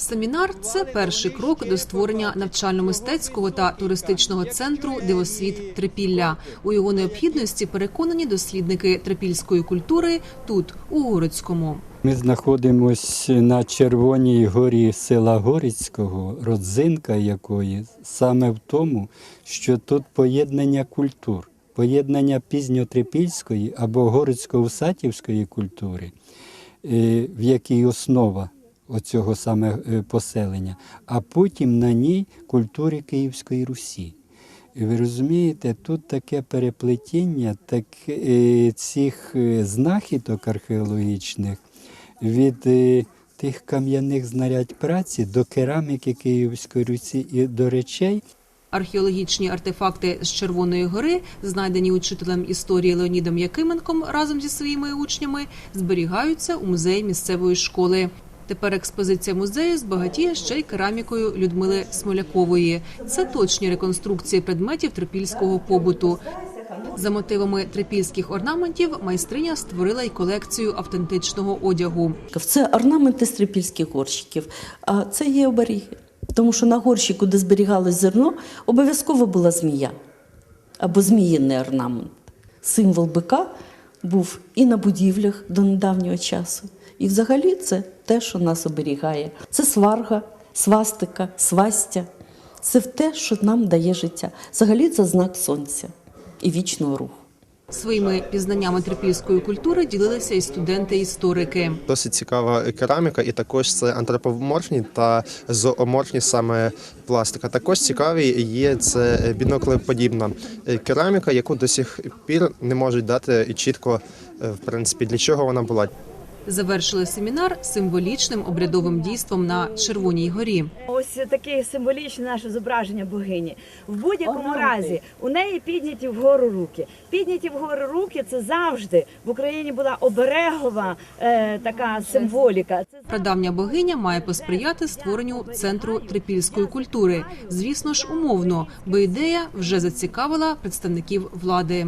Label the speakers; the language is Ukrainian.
Speaker 1: Семінар це перший крок до створення навчально-мистецького та туристичного центру Дивосвіт Трипілля. У його необхідності переконані дослідники трипільської культури тут, у Городському.
Speaker 2: Ми знаходимося на Червоній горі села Горицького, родзинка якої саме в тому, що тут поєднання культур, поєднання пізньотрипільської або горицько-усатівської культури, е, в якій основа оцього саме е, поселення, а потім на ній культури Київської Русі. Ви розумієте, тут таке переплетіння так, е, цих е, знахідок археологічних від тих кам'яних знарядь праці до кераміки Київської Русі і до речей,
Speaker 1: Археологічні артефакти з Червоної гори, знайдені учителем історії Леонідом Якименком разом зі своїми учнями, зберігаються у музеї місцевої школи. Тепер експозиція музею збагатіє ще й керамікою Людмили Смолякової. Це точні реконструкції предметів трипільського побуту. За мотивами трипільських орнаментів майстриня створила й колекцію автентичного одягу.
Speaker 3: Це орнаменти з трипільських горщиків, а це є оберіги. Тому що на горщику, де зберігалось зерно, обов'язково була змія або зміїний орнамент. Символ бика був і на будівлях до недавнього часу. І взагалі це те, що нас оберігає. Це сварга, свастика, свастя. Це те, що нам дає життя. Взагалі це знак сонця і вічного руху.
Speaker 1: Своїми пізнаннями трипільської культури ділилися і студенти-історики.
Speaker 4: Досить цікава кераміка, і також це антропоморфні та зооморфні саме пластика. Також цікаві є це біноклеподібна кераміка, яку до сих пір не можуть дати чітко, е, в принципі, для чого вона була.
Speaker 1: Завершили семінар символічним обрядовим дійством на Червоній горі.
Speaker 5: Ось таке символічне наше зображення богині. В будь-якому разі у неї підняті вгору руки. Підняті вгору руки це завжди в Україні була оберегова е, така символіка.
Speaker 1: Прадавня богиня має посприяти створенню центру трипільської культури. Звісно ж, умовно, бо ідея вже зацікавила представників влади.